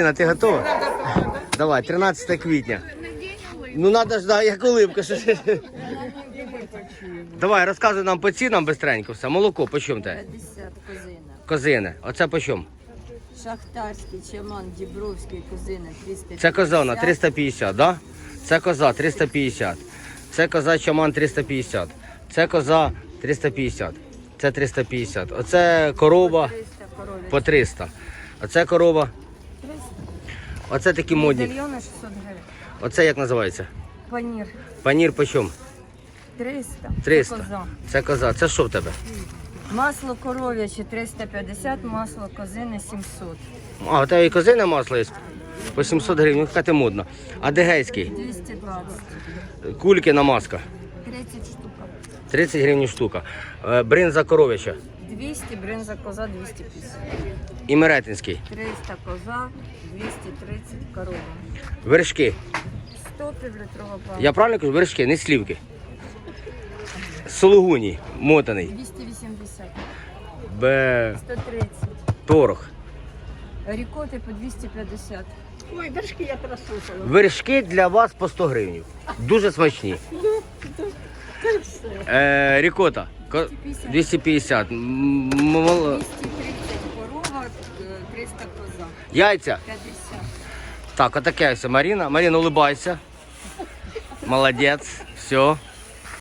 Марина, ти готова? Давай, 13 квітня. Ну надо ж, да, як улыбка. Давай, розказуй нам по цінам бистренько все. Молоко, по чому те? 50 козина. Козине. Оце по чому? Шахтарський, Чеман, Дібровський, козина 350. Це козана, 350, да? Це коза 350. Це коза чаман 350. Це коза 350. Це 350. Оце корова 300 по 300. Оце корова. 300. Оце такі модні. Медальйони 600 гривень. Оце як називається? Панір Панір по чому? 300. 300. Це коза. Це коза. Це що в тебе? Масло коров'яче 350, масло козини 700. А, у тебе і козине масло є по 700 гривень. Ну, яка ти модна. А дегейський? 220. Кулькіна маска. 30 штука. 30 гривень штука. Е, Бринза коров'яча. 200, бринза коза 250. І меретинський. 300 коза, 230 корова. Вершки. 100 півлітрова банка. Я правильно кажу? Вершки, не слівки. Сологуні, мотаний. 280. Б... 130. Торох. Рікоти по 250. Ой, вершки я прослухала. Вершки для вас по 100 гривень. Дуже смачні. Е, рікота. Ко- 250. Мол- 230 корова, е, 300 коза. Яйця. 50. Так, отаке все. Маріна. Маріна, улыбайся. Молодець. Все.